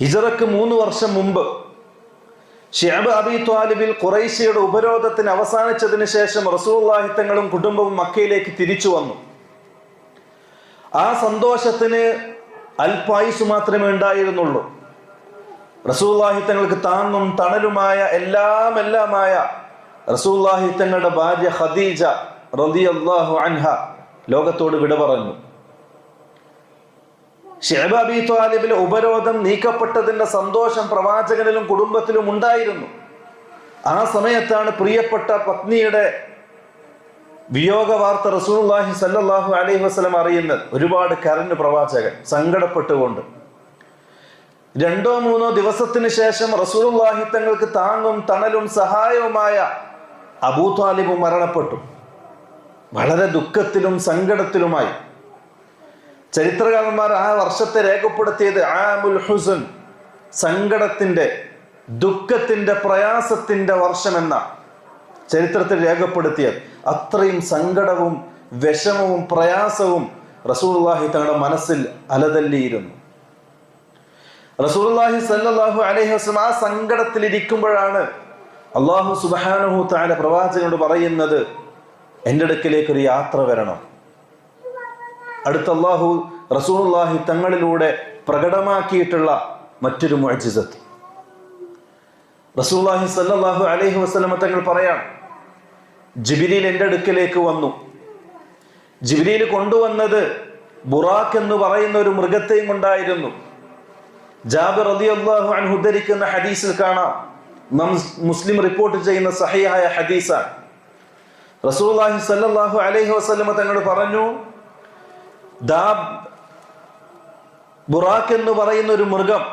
ഹിജറക്ക് മൂന്ന് വർഷം മുമ്പ് ഷിഅബ് അബി ത്വാലിബിൽ ഖുറൈശിയുടെ ഉപരോധത്തിന് അവസാനിച്ചതിന് ശേഷം റസൂള്ളാഹിത്തങ്ങളും തങ്ങളും കുടുംബവും മക്കയിലേക്ക് തിരിച്ചു വന്നു. ആ സന്തോഷത്തിന് അൽപായുസ് മാത്രമേ ഉണ്ടായിരുന്നുള്ളൂ. റസൂള്ളാഹിത്തങ്ങൾക്ക് തങ്ങൾക്ക് താങ്ങും തണലുമായ എല്ലാം എല്ലാമായ റസൂല്ലാഹി തങ്ങളുടെ ഭാര്യ ഖദീജ റളിയല്ലാഹു അൻഹ ലോകത്തോട് വിട പറഞ്ഞു. ഷെഹബ് അബി താലിബിലെ ഉപരോധം നീക്കപ്പെട്ടതിന്റെ സന്തോഷം പ്രവാചകനിലും കുടുംബത്തിലും ഉണ്ടായിരുന്നു. ആ സമയത്താണ് പ്രിയപ്പെട്ട പത്നിയുടെ വിയോഗ വാർത്ത റസൂലുള്ളാഹി സല്ലാഹു അലൈഹി വസ്ലം അറിയുന്നത്. ഒരുപാട് കരഞ്ഞു പ്രവാചകൻ സങ്കടപ്പെട്ടുകൊണ്ട്. രണ്ടോ മൂന്നോ ദിവസത്തിന് ശേഷം റസൂലുള്ളാഹി തങ്ങൾക്ക് താങ്ങും തണലും സഹായവുമായ അബൂ താലിബ് മരണപ്പെട്ടു. വളരെ ദുഃഖത്തിലും സങ്കടത്തിലുമായി. ചരിത്രകാരന്മാർ ആ വർഷത്തെ രേഖപ്പെടുത്തിയത് ആമുൽ ഹുസൻ സങ്കടത്തിന്റെ ദുഃഖത്തിന്റെ പ്രയാസത്തിന്റെ വർഷമെന്ന ചരിത്രത്തിൽ രേഖപ്പെടുത്തിയത്. അത്രയും സങ്കടവും വിഷമവും പ്രയാസവും റസൂലുള്ളാഹി തങ്ങളുടെ മനസ്സിൽ അലതല്ലിയിരുന്നു. റസൂലുള്ളാഹി സല്ലാഹു അലൈഹി വസ്ലം ആ സങ്കടത്തിൽ ഇരിക്കുമ്പോഴാണ് അള്ളാഹു സുബാനുഹു താല പ്രവാചകനോട് പറയുന്നത് എന്റെ അടുക്കിലേക്ക് ഒരു യാത്ര വരണം. അടുത്ത അള്ളാഹു റസൂലുള്ളാഹി തങ്ങളിലൂടെ പ്രകടമാക്കിയിട്ടുള്ള മറ്റൊരു മുഅ്ജിസത്ത് റസൂലുള്ളാഹി സല്ലാഹു അലൈഹി വസ്ലമ തങ്ങൾ പറയാം ജിബിലിൽ എന്റെ അടുക്കലേക്ക് വന്നു. ജിബിലിയിൽ കൊണ്ടുവന്നത് ബുറാഖ് എന്ന് പറയുന്ന ഒരു മൃഗത്തെയും കൊണ്ടായിരുന്നു. ജാബിർ റളിയല്ലാഹു അൻഹു ഉദ്ധരിക്കുന്ന ഹദീസിൽ കാണാം. നം മുസ്ലിം റിപ്പോർട്ട് ചെയ്യുന്ന സഹിയായ ഹദീസാണ്. റസൂലുള്ളാഹി സല്ലാഹു അലൈഹി വസ്ലമ തങ്ങൾ പറഞ്ഞു ദാബ് ബുറാഖ് എന്ന് പറയുന്ന ഒരു മൃഗം.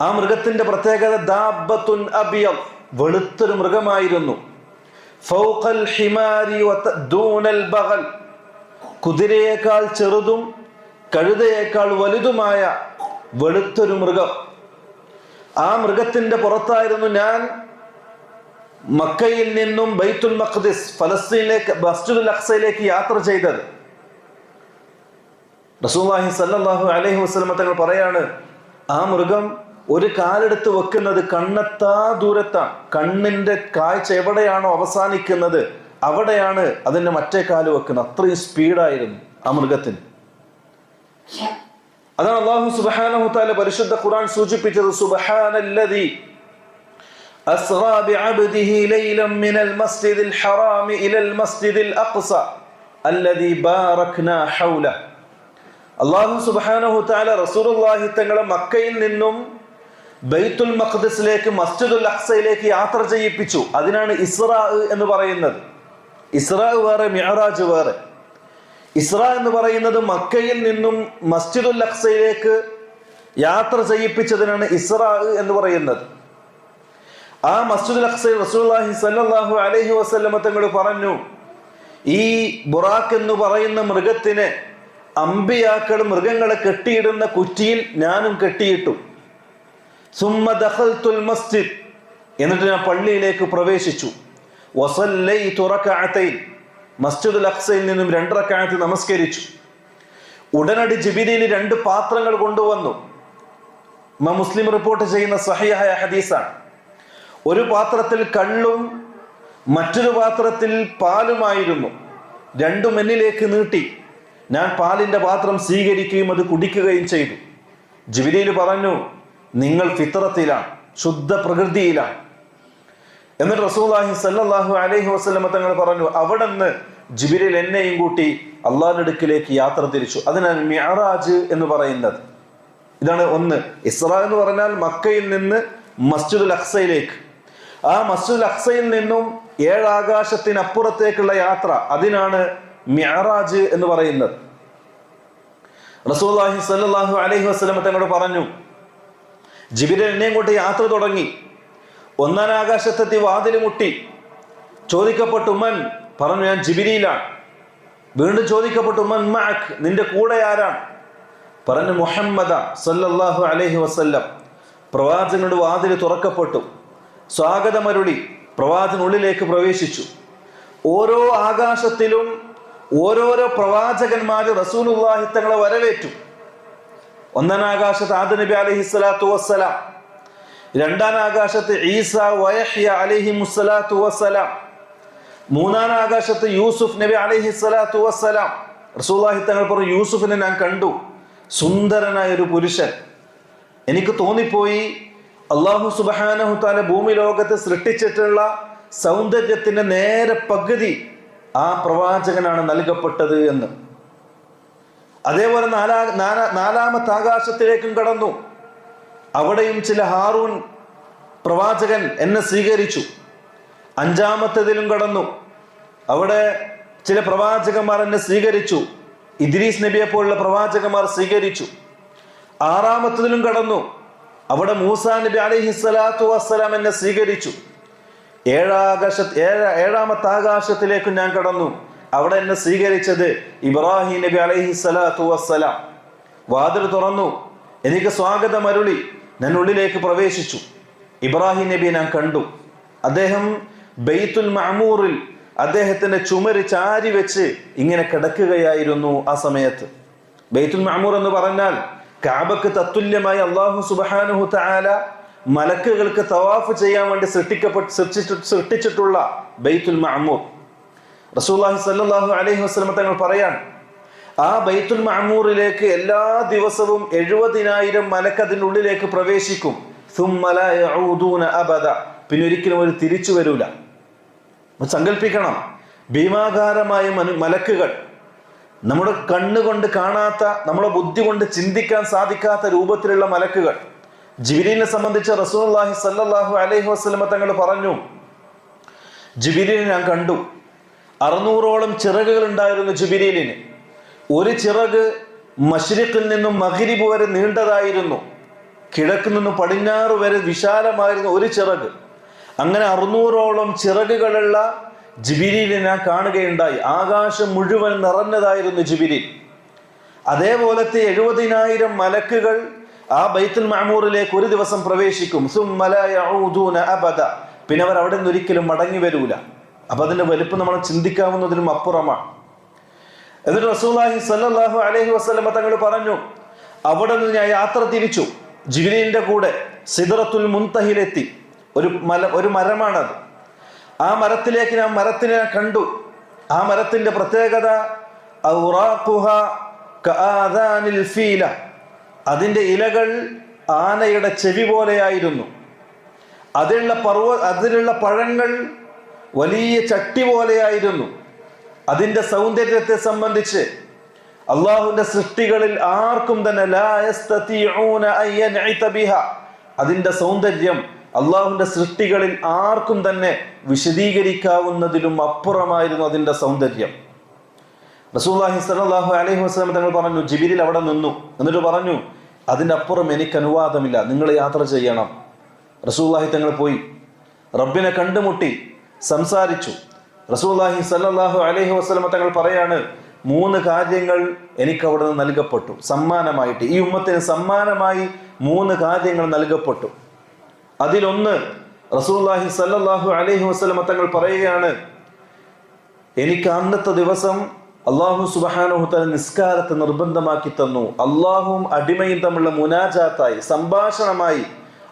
ആ മൃഗത്തിന്റെ പ്രത്യേകത ദാബത്തുൻ അബിയം വെളുത്തൊരു മൃഗമായിരുന്നു. ഫൗഖൽ ഹിമാരി ദൂനൽ ബഗൽ കുതിരയേക്കാൾ ചെറുതും കഴുതയേക്കാൾ വലുതുമായ വെളുത്തൊരു മൃഗം. ആ മൃഗത്തിന്റെ പുറത്തായിരുന്നു ഞാൻ മക്കയിൽ നിന്നും ബൈത്തുൽ മഖ്ദിസ് ഫലസ്തീനിലേക്ക് ബസ്റ്റുൽ അഖ്സയിലേക്ക് യാത്ര ചെയ്തത്. റസൂലുള്ളാഹി സല്ലല്ലാഹു അലൈഹി വസല്ലം തങ്ങൾ പറയാണ് ആ മൃഗം ഒരു കാലെടുത്ത് വെക്കുന്നത് കണ്ണെത്താ ദൂരത്താണ് കണ്ണിന്റെ കാഴ്ച എവിടെയാണോ അവസാനിക്കുന്നത് അവിടെയാണ് അതിന്റെ മറ്റേ കാല് വെക്കുന്നത് അത്രയും സ്പീഡായിരുന്നു ആ മൃഗത്തിന് അതാണ് അള്ളാഹു സുബ്ഹാനഹു തആല പരിശുദ്ധ ഖുർആൻ സൂചിപ്പിച്ചത് സുബ്ഹാനല്ലദി أسرى بعبده ليلا من المسجد الحرام إلى المسجد الأقصى الذي باركنا حوله അള്ളാഹു സുബാനഹു താല റസൂലുള്ളാഹി തങ്ങളെ മക്കയിൽ നിന്നും ബൈത്തുൽ മഖ്ദസിലേക്ക് മസ്ജിദുൽ അക്സയിലേക്ക് യാത്ര ചെയ്യിപ്പിച്ചു. അതിനാണ് ഇസ്രാ എന്ന് പറയുന്നത്. ഇസ്രാ വേറെ മിഹറാജ് വേറെ. ഇസ്ര എന്ന് പറയുന്നത് മക്കയിൽ നിന്നും മസ്ജിദുൽ അക്സയിലേക്ക് യാത്ര ചെയ്യിപ്പിച്ചതിനാണ് ഇസ്രാ എന്ന് പറയുന്നത്. ആ മസ്ജിദുൽ അഖ്സയിൽ റസൂലുള്ളാഹി സല്ലാഹു അലഹി വസല്ലമ തങ്ങൾ പറഞ്ഞു ഈ ബുറാഖ് എന്ന് പറയുന്ന മൃഗത്തിനെ അമ്പിയാക്കൾ മൃഗങ്ങളെ കെട്ടിയിടുന്ന കുറ്റിയിൽ ഞാനും കെട്ടിയിട്ടു. സുമ്മ മസ്ജിദ്. എന്നിട്ട് ഞാൻ പള്ളിയിലേക്ക് പ്രവേശിച്ചു. വസല്ലൈതു റകഅതൈൻ മസ്ജിദുൽ അഖ്സയിൽ നിന്നും രണ്ട് റക്അത്ത് നമസ്കരിച്ചു. ഉടനടി ജിബിലിയിൽ രണ്ട് പാത്രങ്ങൾ കൊണ്ടുവന്നു. മുസ്ലിം റിപ്പോർട്ട് ചെയ്യുന്ന സഹിയായ ഹദീസാണ്. ഒരു പാത്രത്തിൽ കള്ളും മറ്റൊരു പാത്രത്തിൽ പാലുമായിരുന്നു. രണ്ടും എന്നിലേക്ക് നീട്ടി. ഞാൻ പാലിന്റെ പാത്രം സ്വീകരിക്കുകയും അത് കുടിക്കുകയും ചെയ്തു. ജിബിലിയിൽ പറഞ്ഞു നിങ്ങൾ ഫിത്രത്തിലാണ് ശുദ്ധ പ്രകൃതിയിലാണ്. എന്നിട്ട് റസൂലാഹി സല്ലാഹു അലൈഹി വസ്ലമ തങ്ങൾ പറഞ്ഞു അവിടെ നിന്ന് ജിബിരിൽ എന്നെയും കൂട്ടി അള്ളാഹിന്റെ അടുക്കിലേക്ക് യാത്ര തിരിച്ചു. അതിനാണ് മിഅറാജ് എന്ന് പറയുന്നത്. ഇതാണ് ഒന്ന്. ഇസ്ര എന്ന് പറഞ്ഞാൽ മക്കയിൽ നിന്ന് മസ്ജിദുൽ അഖ്സയിലേക്ക്. ആ മസ്ജിദുൽ അഖ്സയിൽ നിന്നും ഏഴാകാശത്തിനപ്പുറത്തേക്കുള്ള യാത്ര അതിനാണ് മിഅറാജ് എന്ന് പറയുന്നത്. റസൂലുള്ളാഹി സല്ലാഹു അലൈഹി വസല്ലം തങ്ങളോട് പറഞ്ഞു ജിബിരൻ എന്നെയും കൊണ്ട് യാത്ര തുടങ്ങി. ഒന്നാം ആകാശത്തെത്തി വാതിൽ മുട്ടി. ചോദിക്കപ്പെട്ടു ഉമ്മൻ പറഞ്ഞു ഞാൻ ജിബിരിയിലാണ്. വീണ്ടും ചോദിക്കപ്പെട്ടു ഉമ്മൻ മാക് നിന്റെ കൂടെ ആരാണ്? പറഞ്ഞു മുഹമ്മദ സല്ലല്ലാഹു അലൈഹി വസല്ലം. പ്രവാചകനുടെ വാതിൽ തുറക്കപ്പെട്ടു. സ്വാഗതമരുളി പ്രവാചകനുള്ളിലേക്ക് പ്രവേശിച്ചു. ഓരോ ആകാശത്തിലും ഓരോരോ പ്രവാചകന്മാര് റസൂലുള്ളാഹി തങ്ങളെ വരവേറ്റു. ഒന്നാം ആകാശത്ത് ആദ നബി അലഹി സ്വലാത്തു വസ്സലാം. രണ്ടാം ആകാശത്ത് ഈസ വയഹ്യ അലഹി മുസ്സലാത്തു വസ്സലാം. മൂന്നാം ആകാശത്ത് യൂസുഫ് നബി അലഹി സ്വലാത്തു വസ്സലാം. റസൂല്ലാഹി തങ്ങൾ പറഞ്ഞു യൂസുഫിനെ ഞാൻ കണ്ടു. സുന്ദരനായ ഒരു പുരുഷൻ. എനിക്ക് തോന്നിപ്പോയി അള്ളാഹു സുബാനഹു താല ഭൂമി ലോകത്ത് സൃഷ്ടിച്ചിട്ടുള്ള സൗന്ദര്യത്തിന്റെ നേരെ പകുതി ആ പ്രവാചകനാണ് നൽകപ്പെട്ടത് എന്ന്. അതേപോലെ നാലാ നാലാ നാലാമത്തെ ആകാശത്തിലേക്കും കടന്നു. അവിടെയും ചില ഹാറൂൻ പ്രവാചകൻ എന്നെ സ്വീകരിച്ചു. അഞ്ചാമത്തേതിലും കടന്നു. അവിടെ ചില പ്രവാചകന്മാർ എന്നെ സ്വീകരിച്ചു. ഇദ്രീസ് നബിയെ പോലുള്ള പ്രവാചകന്മാർ സ്വീകരിച്ചു. ആറാമത്തതിലും കടന്നു. അവിടെ മൂസാ നബി അലൈഹി സ്വലാത്തു വസ്സലാം എന്നെ സ്വീകരിച്ചു. ഏഴാകാശ ഏഴ ഏഴാമത്തെ ആകാശത്തിലേക്ക് ഞാൻ കടന്നു. അവിടെ എന്നെ സ്വീകരിച്ചത് ഇബ്രാഹിം നബി അലൈഹി സ്വലാത്തു വസ്സലാം. വാതിൽ തുറന്നു. എനിക്ക് സ്വാഗതം അരുളി. ഞാൻ ഉള്ളിലേക്ക് പ്രവേശിച്ചു. ഇബ്രാഹിം നബി ഞാൻ കണ്ടു. അദ്ദേഹം ബെയ്ത്തുൽ മഅമൂറിൽ അദ്ദേഹത്തിന്റെ ചുമര് ചാരി വെച്ച് ഇങ്ങനെ കിടക്കുകയായിരുന്നു ആ സമയത്ത്. ബെയ്ത്തുൽ മഅമൂർ എന്ന് പറഞ്ഞാൽ കാബക്ക് തത്തുല്യമായി അള്ളാഹു സുബാനുഹു താല മലക്കുകൾക്ക് തവാഫ് ചെയ്യാൻ വേണ്ടി സൃഷ്ടിക്കപ്പെട്ട് സൃഷ്ടിച്ചിട്ട് സൃഷ്ടിച്ചിട്ടുള്ള ബൈത്തുൽ മഅമൂർ. റസൂല്ലാഹി സല്ലാഹു അലൈഹി വസ്ലമ തങ്ങൾ പറയാൻ ആ ബൈത്തുൽ മഅമൂറിലേക്ക് എല്ലാ ദിവസവും എഴുപതിനായിരം മലക്കതിന്റെ ഉള്ളിലേക്ക് പ്രവേശിക്കും. അബദ. പിന്നെ ഒരിക്കലും ഒരു തിരിച്ചു വരൂല. സങ്കല്പിക്കണം. ഭീമാകാരമായ മനു മലക്കുകൾ നമ്മുടെ കണ്ണുകൊണ്ട് കാണാത്ത നമ്മുടെ ബുദ്ധി കൊണ്ട് ചിന്തിക്കാൻ സാധിക്കാത്ത രൂപത്തിലുള്ള മലക്കുകൾ. ജിബിരിനെ സംബന്ധിച്ച് റസൂലുള്ളാഹി സല്ലാഹു അലൈഹി വസ്ലമ തങ്ങൾ പറഞ്ഞു ജിബിരിനെ ഞാൻ കണ്ടു. അറുന്നൂറോളം ചിറകുകൾ ഉണ്ടായിരുന്നു ജിബിരിലിന്. ഒരു ചിറക് മഷ്രിഖിൽ നിന്നും മഗ്രിബ് വരെ നീണ്ടതായിരുന്നു. കിഴക്ക് നിന്നും പടിഞ്ഞാറ് വരെ വിശാലമായിരുന്നു ഒരു ചിറക്. അങ്ങനെ അറുന്നൂറോളം ചിറകുകളുള്ള ജിബിലീലിനെ ഞാൻ കാണുകയുണ്ടായി. ആകാശം മുഴുവൻ നിറഞ്ഞതായിരുന്നു ജിബിരി അതേപോലത്തെ എഴുപതിനായിരം മലക്കുകൾ ആ ബൈത്തുൽ മഅമൂറിലേക്ക് ഒരു ദിവസം പ്രവേശിക്കും. അബദ. പിന്നെ അവർ അവിടെ നിന്ന് ഒരിക്കലും മടങ്ങി വരൂല. അപ്പൊ അതിന്റെ വലുപ്പം നമ്മൾ ചിന്തിക്കാവുന്നതിനും അപ്പുറമാണ്. എന്നിട്ട് റസൂലാഹി സല്ലാഹു അലഹി വസ്ലമ തങ്ങൾ പറഞ്ഞു അവിടെ നിന്ന് ഞാൻ യാത്ര തിരിച്ചു. ജിബിലിന്റെ കൂടെ സിദറത്തുൽ മുൻതഹിലെത്തി. ഒരു മല ഒരു മരമാണത്. ആ മരത്തിലേക്ക് ഞാൻ മരത്തിനെ കണ്ടു. ആ മരത്തിന്റെ പ്രത്യേകത അതിന്റെ ഇലകൾ ആനയുടെ ചെവി പോലെയായിരുന്നു. അതിലുള്ള പർവ അതിലുള്ള പഴങ്ങൾ വലിയ ചട്ടി പോലെയായിരുന്നു. അതിന്റെ സൗന്ദര്യത്തെ സംബന്ധിച്ച് അള്ളാഹുവിന്റെ സൃഷ്ടികളിൽ ആർക്കും തന്നെ അതിന്റെ സൗന്ദര്യം അള്ളാഹുവിന്റെ സൃഷ്ടികളിൽ ആർക്കും തന്നെ വിശദീകരിക്കാവുന്നതിലും അപ്പുറമായിരുന്നു അതിന്റെ സൗന്ദര്യം. റസൂല്ലാഹി സലാഹു അലൈഹി വസല്ലം തങ്ങൾ പറഞ്ഞു ജിബിരിൽ അവിടെ നിന്നു. എന്നിട്ട് പറഞ്ഞു അതിന്റെ അപ്പുറം എനിക്ക് അനുവാദമില്ല നിങ്ങൾ യാത്ര ചെയ്യണം. റസൂല്ലാഹി തങ്ങൾ പോയി. റബ്ബിനെ കണ്ടുമുട്ടി സംസാരിച്ചു. റസൂല്ലാഹി സല്ലാഹു അലൈഹി വസ്ലമ തങ്ങൾ പറയാണ് മൂന്ന് കാര്യങ്ങൾ എനിക്ക് അവിടെ നിന്ന് നൽകപ്പെട്ടു സമ്മാനമായിട്ട്. ഈ ഉമ്മത്തിന് സമ്മാനമായി മൂന്ന് കാര്യങ്ങൾ നൽകപ്പെട്ടു. അതിലൊന്ന് റസൂല്ലാഹി സല്ലാഹു അലൈഹി വസ്ലമ തങ്ങൾ പറയുകയാണ് എനിക്ക് അന്നത്തെ ദിവസം അള്ളാഹു സുബഹാനുഹുത്തല നിസ്കാരത്തെ നിർബന്ധമാക്കി തന്നു. അള്ളാഹുവും അടിമയും തമ്മിലുള്ള മുനാജാത്തായി സംഭാഷണമായി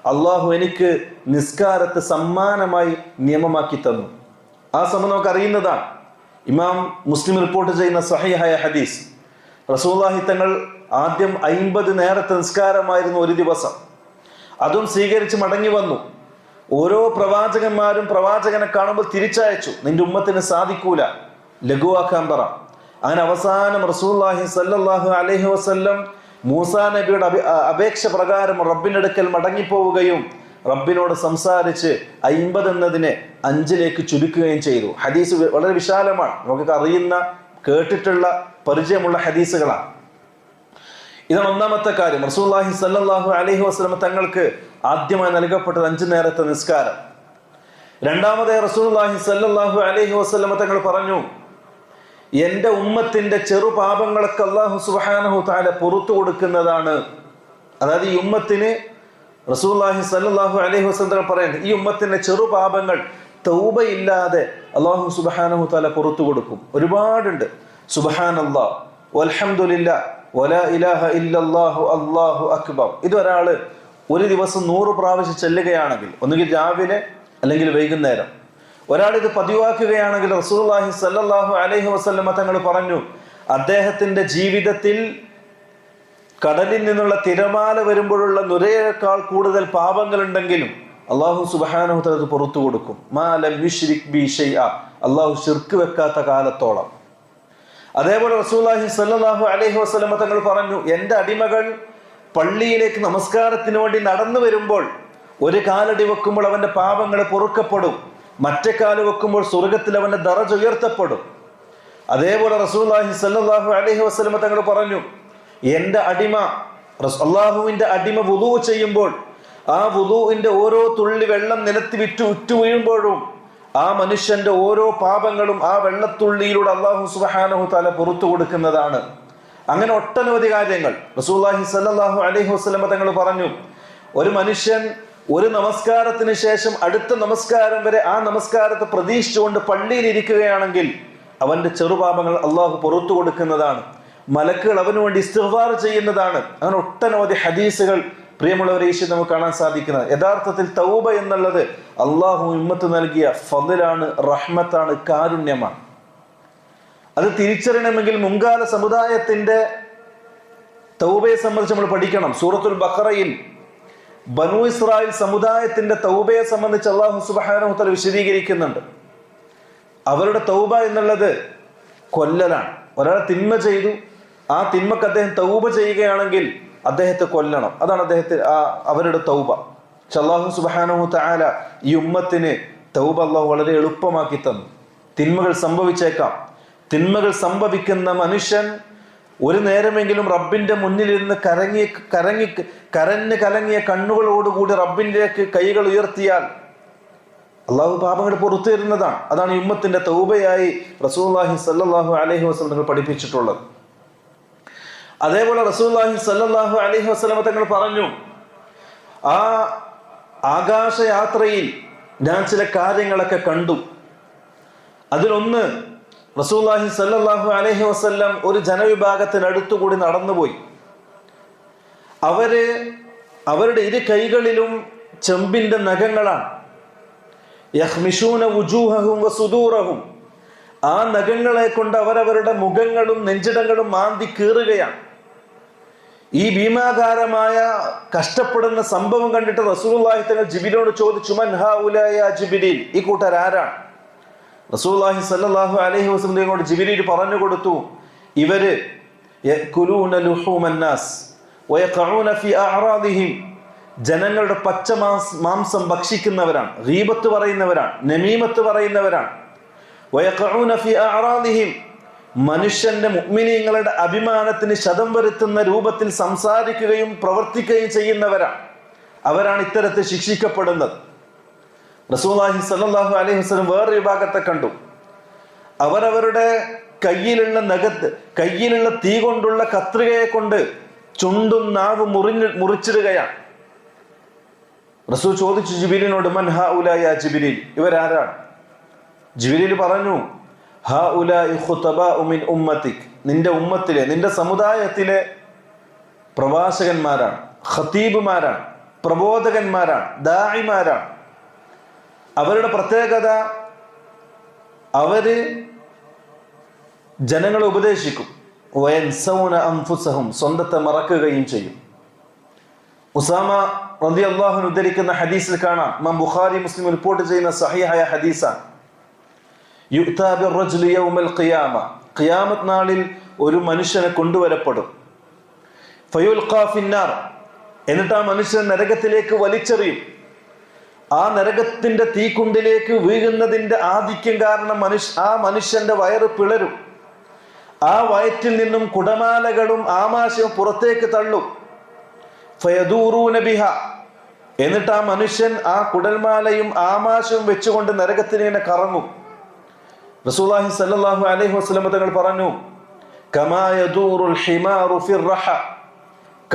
അള്ളാഹു എനിക്ക് നിസ്കാരത്തെ സമ്മാനമായി നിയമമാക്കി തന്നു. ആ സമയം നമുക്ക് അറിയുന്നതാണ്. ഇമാം മുസ്ലിം റിപ്പോർട്ട് ചെയ്യുന്ന സഹിഹായ ഹദീസ്. റസൂല്ലാഹി തങ്ങൾ ആദ്യം അയിമ്പത് നേരത്തെ നിസ്കാരമായിരുന്നു ഒരു ദിവസം. അതും സ്വീകരിച്ച് മടങ്ങി വന്നു. ഓരോ പ്രവാചകന്മാരും പ്രവാചകനെ കാണുമ്പോൾ തിരിച്ചയച്ചു. നിന്റെ ഉമ്മത്തിന് സാധിക്കൂല. ലഘുവാക്കാൻ പറ. അങ്ങനെ അവസാനം റസൂല്ലാഹി സല്ലാഹു അലഹി വസ്ല്ലം മൂസാ നബിയുടെ അപേക്ഷ പ്രകാരം റബ്ബിനടുക്കൽ മടങ്ങിപ്പോവുകയും റബ്ബിനോട് സംസാരിച്ച് അയിമ്പത് എന്നതിനെ അഞ്ചിലേക്ക് ചുരുക്കുകയും ചെയ്തു. ഹദീസ് വളരെ വിശാലമാണ്. നമുക്ക് അറിയുന്ന കേട്ടിട്ടുള്ള പരിചയമുള്ള ഹദീസുകളാണ്. ഇതാണ് ഒന്നാമത്തെ കാര്യം. റസൂല്ലാഹി സല്ലാഹു അലഹി വസ്ലം തങ്ങൾക്ക് ആദ്യമായി നൽകപ്പെട്ടത് അഞ്ചു നേരത്തെ നിസ്കാരം. രണ്ടാമതായി റസൂൽ സല്ലല്ലാഹു അലൈഹി വസല്ലം തങ്ങൾ പറഞ്ഞു എന്റെ ഉമ്മത്തിന്റെ ചെറു പാപങ്ങളൊക്കെ അള്ളാഹു സുബ്ഹാനഹു താല പുറത്തു കൊടുക്കുന്നതാണ്. അതായത് ഈ ഉമ്മത്തിന് റസൂലുള്ളാഹി സല്ലാഹു അലൈഹി തങ്ങൾ പറയുന്നത് ഈ ഉമ്മത്തിന്റെ ചെറു പാപങ്ങൾ തൗബയില്ലാതെ അള്ളാഹു സുബ്ഹാനഹു താല പുറത്തു കൊടുക്കും. ഒരുപാടുണ്ട്. സുബ്ഹാനല്ലാഹ് വൽഹംദുലില്ലാ ഒല ഇലാഹ ഇല്ലാഹു അല്ലാഹു അക്ബർ. ഇതൊരാൾ ഒരു ദിവസം നൂറ് പ്രാവശ്യം ചെല്ലുകയാണെങ്കിൽ ഒന്നുകിൽ രാവിലെ അല്ലെങ്കിൽ വൈകുന്നേരം ഒരാൾ ഇത് പതിവാക്കുകയാണെങ്കിൽ റസൂലുള്ളാഹി സല്ലല്ലാഹു അലൈഹി വസല്ലമ തങ്ങൾ പറഞ്ഞു അദ്ദേഹത്തിന്റെ ജീവിതത്തിൽ കടലിൽ നിന്നുള്ള തിരമാല വരുമ്പോഴുള്ള നുരയേക്കാൾ കൂടുതൽ പാപങ്ങളുണ്ടെങ്കിലും അള്ളാഹു സുബാനഹു അത് പുറത്തു കൊടുക്കും. മാലം യുശ്രിക് ബി ഷൈഅ. അള്ളാഹു ശിർക്ക് വെക്കാത്ത കാലത്തോളം. അതേപോലെ റസൂല്ലാഹി സല്ലാഹു അലൈഹി വസ്ലമ തങ്ങൾ പറഞ്ഞു എന്റെ അടിമകൾ പള്ളിയിലേക്ക് നമസ്കാരത്തിന് വേണ്ടി നടന്നു വരുമ്പോൾ ഒരു കാലടി വെക്കുമ്പോൾ അവന്റെ പാപങ്ങൾ പൊറുക്കപ്പെടും. മറ്റേ കാൽ വെക്കുമ്പോൾ സ്വർഗത്തിൽ അവന്റെ ദറജ് ഉയർത്തപ്പെടും. അതേപോലെ റസൂല്ലാഹി സല്ലാഹു അലഹി വസ്ലമ തങ്ങൾ പറഞ്ഞു എന്റെ അടിമ അള്ളാഹുവിന്റെ അടിമ വുതു ചെയ്യുമ്പോൾ ആ വുതുവിന്റെ ഓരോ തുള്ളി വെള്ളം നിലത്ത് വിറ്റു ഉറ്റു വീഴുമ്പോഴും ആ മനുഷ്യന്റെ ഓരോ പാപങ്ങളും ആ വെള്ളത്തുള്ളിയിലൂടെ അള്ളാഹു സുബാനഹു താല പുറത്തു കൊടുക്കുന്നതാണ്. അങ്ങനെ ഒട്ടനവധി കാര്യങ്ങൾ റസൂല്ലാഹി സല്ലാഹു അലൈഹി വസ്ലമ തങ്ങൾ പറഞ്ഞു ഒരു മനുഷ്യൻ ഒരു നമസ്കാരത്തിന് ശേഷം അടുത്ത നമസ്കാരം വരെ ആ നമസ്കാരത്തെ പ്രതീക്ഷിച്ചുകൊണ്ട് പള്ളിയിൽ ഇരിക്കുകയാണെങ്കിൽ അവന്റെ ചെറുപാപങ്ങൾ അള്ളാഹു പുറത്തു കൊടുക്കുന്നതാണ്. മലക്കുകൾ അവന് വേണ്ടി ഇസ്തിഗ്ഫാർ ചെയ്യുന്നതാണ്. അങ്ങനെ ഒട്ടനവധി ഹദീസുകൾ പ്രിയമുള്ളവരെ ഈശ്വർ നമുക്ക് കാണാൻ സാധിക്കുന്നത്. യഥാർത്ഥത്തിൽ തൗബ എന്നുള്ളത് അള്ളാഹു ഇമ്മത്ത് നൽകിയ ഫതിലാണ് റഹ്മത്താണ് കാരുണ്യമാണ്. അത് തിരിച്ചറിയണമെങ്കിൽ മുൻകാല സമുദായത്തിന്റെ തൗബയെ സംബന്ധിച്ച് നമ്മൾ പഠിക്കണം. സൂറത്തുൽ ബഖറയിൽ ബനു ഇസ്രായേൽ സമുദായത്തിന്റെ തൗബയെ സംബന്ധിച്ച് അള്ളാഹു സുബാനുത്തല വിശദീകരിക്കുന്നുണ്ട്. അവരുടെ തൗബ എന്നുള്ളത് കൊല്ലലാണ്. ഒരാളെ തിന്മ ചെയ്തു ആ തിന്മക്ക് അദ്ദേഹം തൗബ ചെയ്യുകയാണെങ്കിൽ അദ്ദേഹത്തെ കൊല്ലണം. അതാണ് അദ്ദേഹത്തെ അവരുടെ തൗബ. ചല്ലാഹു സുബാനഹു താല ഈ ഉമ്മത്തിന് തൗബ അള്ളാഹു വളരെ എളുപ്പമാക്കി തന്നു. തിന്മകൾ സംഭവിച്ചേക്കാം. തിന്മകൾ സംഭവിക്കുന്ന മനുഷ്യൻ ഒരു നേരമെങ്കിലും റബ്ബിന്റെ മുന്നിലിരുന്ന് കരങ്ങി കരങ്ങി കരഞ്ഞ് കലങ്ങിയ കണ്ണുകളോടുകൂടി റബ്ബിന്റെക്ക് കൈകൾ ഉയർത്തിയാൽ അള്ളാഹു പാപങ്ങൾ പുറത്തു തരുന്നതാണ്. അതാണ് ഉമ്മത്തിന്റെ തൗബയായി റസൂല്ലാഹി സല്ലാഹു അലഹി വസ്ലം തങ്ങൾ പഠിപ്പിച്ചിട്ടുള്ളത്. അതേപോലെ റസൂല്ലാഹി സല്ലാഹു അലഹി വസ്ലമ തങ്ങൾ പറഞ്ഞു ആ ആകാശയാത്രയിൽ ഞാൻ ചില കാര്യങ്ങളൊക്കെ കണ്ടു. അതിലൊന്ന് റസൂല്ലാഹി സല്ലാഹു അലഹി വസ്ല്ലാം ഒരു ജനവിഭാഗത്തിനടുത്തുകൂടി നടന്നുപോയി. അവർ അവരുടെ ഇരു കൈകളിലും ചെമ്പിന്റെ നഖങ്ങളാണ്. യഹ്മിഷൂന ഉജൂഹവും വസുദൂറഹും. ആ നഖങ്ങളെ കൊണ്ട് അവരവരുടെ മുഖങ്ങളും നെഞ്ചിടങ്ങളും മാന്തി കീറുകയാണ്. ഈ ഭീമാകാരമായ കഷ്ടപ്പെടുന്ന സംഭവം കണ്ടിട്ട് റസൂലുള്ളാഹി തങ്ങൾ ജിബിലിനോട് ചോദിച്ചു മൻ ഹാ ഉലായ ജിബിലിൽ ഈ കൂട്ടർ ആരാണ് റസൂലുള്ളാഹി സല്ലാഹു അലഹി വസ്ലിയോട് ജിബിലിൽ പറഞ്ഞു കൊടുത്തു ഇവർ ജനങ്ങളുടെ പച്ച മാംസ- ഭക്ഷിക്കുന്നവരാണ് റീബത്ത് പറയുന്നവരാണ് നമീമത്ത് പറയുന്നവരാണ്. മനുഷ്യന്റെ മുഅ്മിനീങ്ങളുടെ അഭിമാനത്തിന് ശതം വരുത്തുന്ന രൂപത്തിൽ സംസാരിക്കുകയും പ്രവർത്തിക്കുകയും ചെയ്യുന്നവരാണ്. അവരാണ് ഇത്തരത്തിൽ ശിക്ഷിക്കപ്പെടുന്നത്. റസൂലുള്ളാഹി സല്ലാഹു അലൈഹി വസ്ലം വേറൊരു വിഭാഗത്തെ കണ്ടു. അവരവരുടെ കയ്യിലുള്ള നഖത്ത് കയ്യിലുള്ള തീ കൊണ്ടുള്ള കത്രികയെ കൊണ്ട് ചുണ്ടും നാവ് മുറിഞ്ഞ് മുറിച്ചിടുകയാണ്. റസൂൽ ചോദിച്ചു ജിബിലിനോട് മൻ ഹ ഉലായ ജിബിലിൽ ഇവരാരാണ്? ജിബിലിൽ പറഞ്ഞു ഹ ഉലായി ഖുതബാഉ മിൻ ഉമ്മത്തിക്. നിന്റെ ഉമ്മത്തിലെ നിന്റെ സമുദായത്തിലെ പ്രവാചകന്മാരാണ് ഖത്തീബുമാരാണ് പ്രബോധകന്മാരാണ് ദായിമാരാണ് അവരുടെ പ്രത്യേകത അവർ ജനങ്ങളെ ഉപദേശിക്കും. വയൻസൗന സ്വന്തത്തെ മറക്കുകയും ചെയ്യും. ഉസാമ റതി അള്ളാഹുൻ ഉദ്ധരിക്കുന്ന ഹദീസിൽ കാണാം. ഇമാം ബുഖാരി മുസ്ലിം റിപ്പോർട്ട് ചെയ്യുന്ന സഹിഹായ ഹദീസാണ്. ഖിയാമത്ത് നാളിൽ ഒരു മനുഷ്യനെ കൊണ്ടുവരപ്പെടും. ഫയുൽ എന്നിട്ട് ആ മനുഷ്യൻ നരകത്തിലേക്ക് വലിച്ചെറിയും. ആ നരകത്തിന്റെ തീക്കുണ്ടിലേക്ക് വീഴുന്നതിന്റെ ആധിക്യം കാരണം മനുഷ്യ ആ മനുഷ്യന്റെ വയറ് പിളരും. ആ വയറ്റിൽ നിന്നും കുടമാലകളും ആമാശയും പുറത്തേക്ക് തള്ളും. ഫയദൂറൂന ബിഹ എന്നിട്ട് ആ മനുഷ്യൻ ആ കുടൽമാലയും ആമാശവും വെച്ചുകൊണ്ട് നരകത്തിനെ കറങ്ങും. റസൂലുള്ളാഹി സല്ലല്ലാഹു അലൈഹി വസല്ലം തങ്ങൾ പറഞ്ഞു കമാ യദൂറുൽ ഹിമാറു ഫിർ റഹ.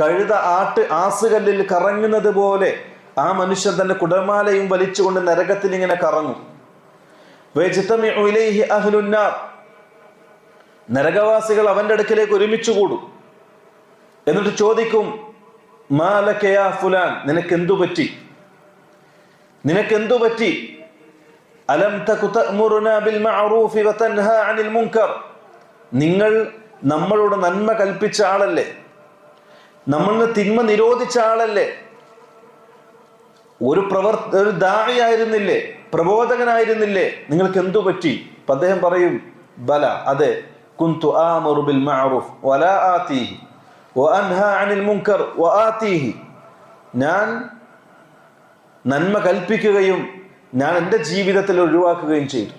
കഴുത ആട്ട് ആസുകല്ലിൽ കറങ്ങുന്നത് പോലെ ആ മനുഷ്യൻ തന്റെ കുടമാലയും വലിച്ചുകൊണ്ട് നരകത്തിൽ ഇങ്ങനെ കറങ്ങും നരകവാസികൾ അവന്റെ അടുക്കിലേക്ക് ഒരുമിച്ച് കൂടും. എന്നിട്ട് ചോദിക്കും മാലക്കയാ ഫുലാൻ? നിനക്കെന്തു പറ്റി? നിനക്കെന്തു പറ്റി? അലം ബിൽ മഅറൂഫി വതൻഹാ അനിൽ മുൻകർ. നിങ്ങൾ നമ്മളോട് നന്മ കൽപ്പിച്ച ആളല്ലേ? നമ്മളിന് തിന്മ നിരോധിച്ച ആളല്ലേ? ഒരു പ്രവർ ഒരു ദാഴിയായിരുന്നില്ലേ പ്രബോധകനായിരുന്നില്ലേ? നിങ്ങൾക്ക് എന്തു പറ്റി? അപ്പൊ അദ്ദേഹം പറയും ബല അതെ. കുന്തു ആമറു ബിൽ അനിൽ മുൻകർ ഞാൻ നന്മ കൽപ്പിക്കുകയും ഞാൻ എന്റെ ജീവിതത്തിൽ ഒഴിവാക്കുകയും ചെയ്തു.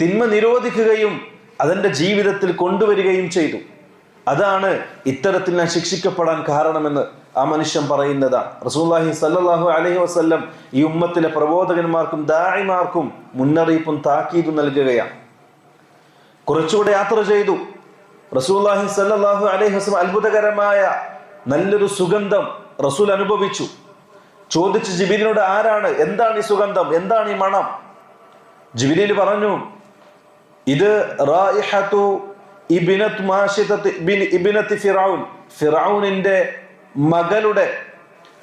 തിന്മ നിരോധിക്കുകയും അതെന്റെ ജീവിതത്തിൽ കൊണ്ടുവരികയും ചെയ്തു. അതാണ് ഇത്തരത്തിൽ ഞാൻ ശിക്ഷിക്കപ്പെടാൻ കാരണമെന്ന് ആ മനുഷ്യൻ പറയുന്നതാണ് റസൂല്ലാഹി സല്ലാഹു അലഹി വസ്ല്ലം ഈ ഉമ്മത്തിലെ പ്രബോധകന്മാർക്കും ദായിമാർക്കും മുന്നറിയിപ്പും താക്കീതും നൽകുകയാണ് കുറച്ചുകൂടെ യാത്ര ചെയ്തു. റസൂല്ലാഹി സല്ലാഹു അലൈഹി വസ്ലം അത്ഭുതകരമായ നല്ലൊരു സുഗന്ധം റസൂൽ അനുഭവിച്ചു. ചോദിച്ചു ജിബിലിനോട് ആരാണ്? എന്താണ് ഈ സുഗന്ധം? എന്താണ് ഈ മണം? ജിബിലിൽ പറഞ്ഞു ഇത് ഇബിനത്ത് ഫിറൗൻ. ഫിറൗനിന്റെ മകളുടെ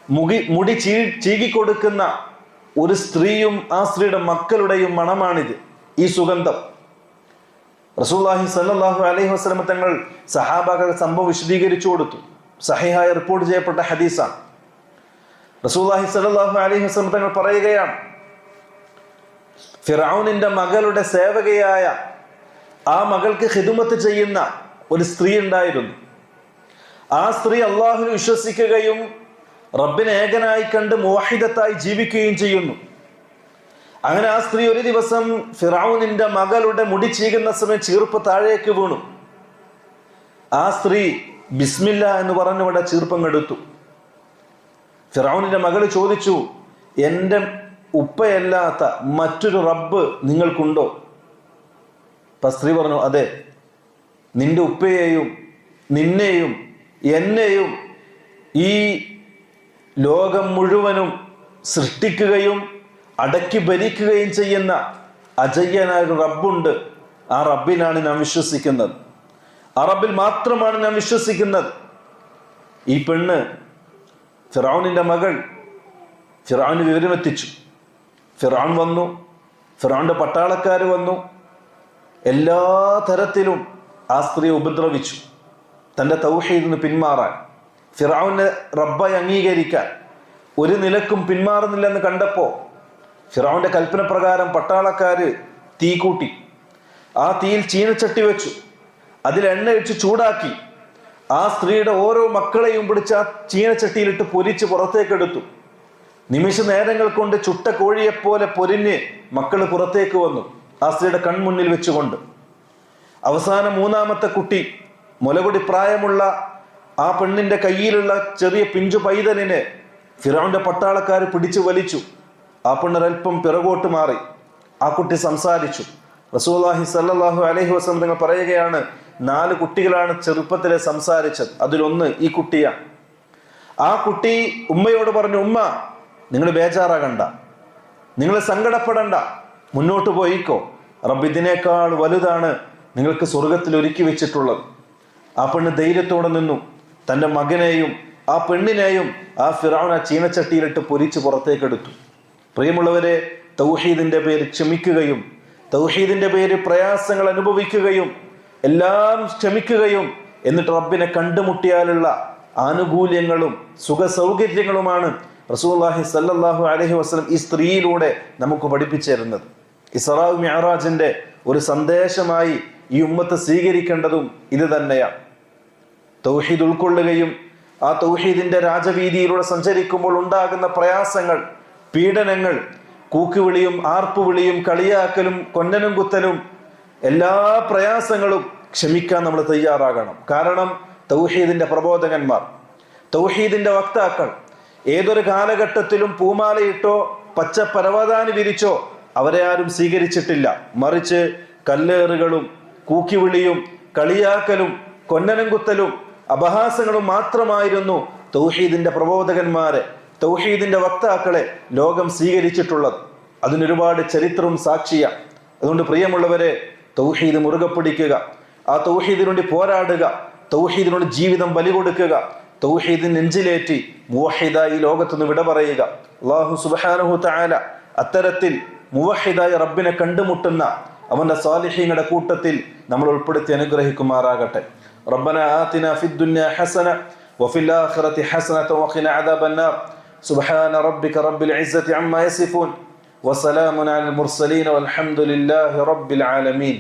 മുകി മുടി ചീ ചീകിക്കൊടുക്കുന്ന ഒരു സ്ത്രീയും ആ സ്ത്രീയുടെ മക്കളുടെയും മണമാണിത് ഈ സുഗന്ധം. റസൂല്ലാഹി സല്ലാഹു അലൈഹി വസ്ലമ തങ്ങൾ സഹാബാക്കൾ സംഭവം വിശദീകരിച്ചു കൊടുത്തു. സഹിഹായ റിപ്പോർട്ട് ചെയ്യപ്പെട്ട ഹദീസാണ്. റസൂല്ലാഹി സല്ലാഹു അലൈഹി വസ്ലമ തങ്ങൾ പറയുകയാണ് ഫിറൌനിന്റെ മകളുടെ സേവകയായ ആ മകൾക്ക് ഹിദുമത്ത് ചെയ്യുന്ന ഒരു സ്ത്രീ ഉണ്ടായിരുന്നു. ആ സ്ത്രീ അള്ളാഹു വിശ്വസിക്കുകയും റബ്ബിനെ ഏകനായി കണ്ട് മോഹിതത്തായി ജീവിക്കുകയും ചെയ്യുന്നു. അങ്ങനെ ആ സ്ത്രീ ഒരു ദിവസം ഫിറാവുനിന്റെ മകളുടെ മുടി ചീകുന്ന സമയം ചീർപ്പ് താഴേക്ക് വീണു. ആ സ്ത്രീ ബിസ്മില്ല എന്ന് പറഞ്ഞവിടെ ചീർപ്പം എടുത്തു ഫിറാവുനിന്റെ മകൾ ചോദിച്ചു എന്റെ ഉപ്പയല്ലാത്ത മറ്റൊരു റബ്ബ് നിങ്ങൾക്കുണ്ടോ? അപ്പൊ സ്ത്രീ പറഞ്ഞു അതെ നിന്റെ ഉപ്പയെയും നിന്നെയും എന്നെയും ഈ ലോകം മുഴുവനും സൃഷ്ടിക്കുകയും അടക്കി ഭരിക്കുകയും ചെയ്യുന്ന അജയ്യനായ ഒരു റബ്ബുണ്ട്. ആ റബ്ബിനാണ് ഞാൻ വിശ്വസിക്കുന്നത്. ആ റബ്ബിൽ മാത്രമാണ് ഞാൻ വിശ്വസിക്കുന്നത്. ഈ പെണ്ണ് ഫിറാവുനിന്റെ മകൾ ഫിറൌന് വിവരമെത്തിച്ചു. ഫിറൌൻ വന്നു. ഫിറാന്റെ പട്ടാളക്കാർ വന്നു. എല്ലാ തരത്തിലും ആ സ്ത്രീയെ ഉപദ്രവിച്ചു. തന്റെ തൗഹീദിന് പിന്മാറാൻ ഫിറൌനെ റബ്ബായി അംഗീകരിക്കാൻ ഒരു നിലക്കും പിന്മാറുന്നില്ലെന്ന് കണ്ടപ്പോൾ ഫിറാവിന്റെ കൽപ്പന പ്രകാരം പട്ടാളക്കാർ തീ കൂട്ടി. ആ തീയിൽ ചീനച്ചട്ടി വെച്ചു. അതിൽ എണ്ണ ഒഴിച്ച് ചൂടാക്കി. ആ സ്ത്രീയുടെ ഓരോ മക്കളെയും പിടിച്ച് ആ ചീനച്ചട്ടിയിലിട്ട് പൊരിച്ച് പുറത്തേക്കെടുത്തു. നിമിഷ നേരങ്ങൾ കൊണ്ട് ചുട്ട കോഴിയെപ്പോലെ പൊരിഞ്ഞ് മക്കൾ പുറത്തേക്ക് വന്നു ആ സ്ത്രീയുടെ കൺമുന്നിൽ വെച്ചുകൊണ്ട്. അവസാന മൂന്നാമത്തെ കുട്ടി മുലകുടി പ്രായമുള്ള ആ പെണ്ണിന്റെ കയ്യിലുള്ള ചെറിയ പിഞ്ചു പൈതലിനെ ഫിറോന്റെ പട്ടാളക്കാർ പിടിച്ചു വലിച്ചു. ആ പെണ്ണൊരൽപ്പം പിറകോട്ട് മാറി. ആ കുട്ടി സംസാരിച്ചു. റസൂലാഹി സല്ലാഹു അലഹി വസ്ലം നിങ്ങൾ പറയുകയാണ് നാല് കുട്ടികളാണ് ചെറുപ്പത്തിലെ സംസാരിച്ചത്. അതിലൊന്ന് ഈ കുട്ടിയാണ് ആ കുട്ടി ഉമ്മയോട് പറഞ്ഞു ഉമ്മ നിങ്ങൾ ബേജാറാകണ്ട. നിങ്ങൾ സങ്കടപ്പെടണ്ട. മുന്നോട്ട് പോയിക്കോ. റബ്ബ് ഇതിനേക്കാൾ വലുതാണ് നിങ്ങൾക്ക് സ്വർഗത്തിൽ ഒരുക്കി വെച്ചിട്ടുള്ളത്. ആ പെണ്ണ് ധൈര്യത്തോടെ നിന്നു. തന്റെ മകനെയും ആ പെണ്ണിനെയും ആ ഫിറാവൻ ആ ചീനച്ചട്ടിയിലിട്ട് പൊരിച്ച് പുറത്തേക്കെടുത്തു. പ്രിയമുള്ളവരെ തൗഹീദിന്റെ പേര് ക്ഷമിക്കുകയും തൗഹീദിന്റെ പേര് പ്രയാസങ്ങൾ അനുഭവിക്കുകയും എല്ലാം ക്ഷമിക്കുകയും എന്നിട്ട് റബ്ബിനെ കണ്ടുമുട്ടിയാലുള്ള ആനുകൂല്യങ്ങളും സുഖ സൗകര്യങ്ങളുമാണ് റസൂല്ലാഹി സല്ലാഹു അലഹി വസ്ലം ഈ സ്ത്രീയിലൂടെ നമുക്ക് പഠിപ്പിച്ചു തരുന്നത്. ഇസറാവ് മിഅറാജിന്റെ ഒരു സന്ദേശമായി ഈ ഉമ്മത്ത് സ്വീകരിക്കേണ്ടതും ഇത് തന്നെയാണ്. തൗഹീദ് ഉൾക്കൊള്ളുകയും ആ തൗഹീദിന്റെ രാജവീതിയിലൂടെ സഞ്ചരിക്കുമ്പോൾ ഉണ്ടാകുന്ന പ്രയാസങ്ങൾ പീഡനങ്ങൾ കൂക്കുവിളിയും ആർപ്പുവിളിയും കളിയാക്കലും കൊന്നനും കുത്തലും എല്ലാ പ്രയാസങ്ങളും ക്ഷമിക്കാൻ നമ്മൾ തയ്യാറാകണം. കാരണം തൗഹീദിന്റെ പ്രബോധകന്മാർ തൗഹീദിന്റെ വക്താക്കൾ ഏതൊരു കാലഘട്ടത്തിലും പൂമാലയിട്ടോ പച്ച പരവതാനി വിരിച്ചോ അവരെ ആരും സ്വീകരിച്ചിട്ടില്ല. മറിച്ച് കല്ലേറുകളും കൂക്കിവിളിയും കളിയാക്കലും കൊന്നനം കുത്തലും അപഹാസങ്ങളും മാത്രമായിരുന്നു തൗഹീദിന്റെ പ്രബോധകന്മാരെ തൗഹീദിന്റെ വക്താക്കളെ ലോകം സ്വീകരിച്ചിട്ടുള്ളത്. അതിനൊരുപാട് ചരിത്രവും സാക്ഷിയ. അതുകൊണ്ട് പ്രിയമുള്ളവരെ തൗഹീദ് മുറുകെ പിടിക്കുക. ആ തൗഹീദിനുണ്ടി പോരാടുക. തൗഹീദിനോട് ജീവിതം ബലി കൊടുക്കുക തൗഹീദിൻ നെഞ്ചിലേറ്റി മുവഹിദായി ലോകത്തുനിന്ന് വിട പറയുക. അള്ളാഹു സുബാനഹു താല അത്തരത്തിൽ മുവഹിദായി റബ്ബിനെ കണ്ടുമുട്ടുന്ന അവന്റെ സ്വാലിഹീങ്ങളുടെ കൂട്ടത്തിൽ നമ്മൾ ഉൾപ്പെടുത്തി അനുഗ്രഹിക്കുമാറാകട്ടെ. ربنا آتنا في الدنيا حسنة وفي الآخرة حسنة وقنا عذاب النار سبحان ربك رب العزة عما يصفون وسلام على المرسلين والحمد لله رب العالمين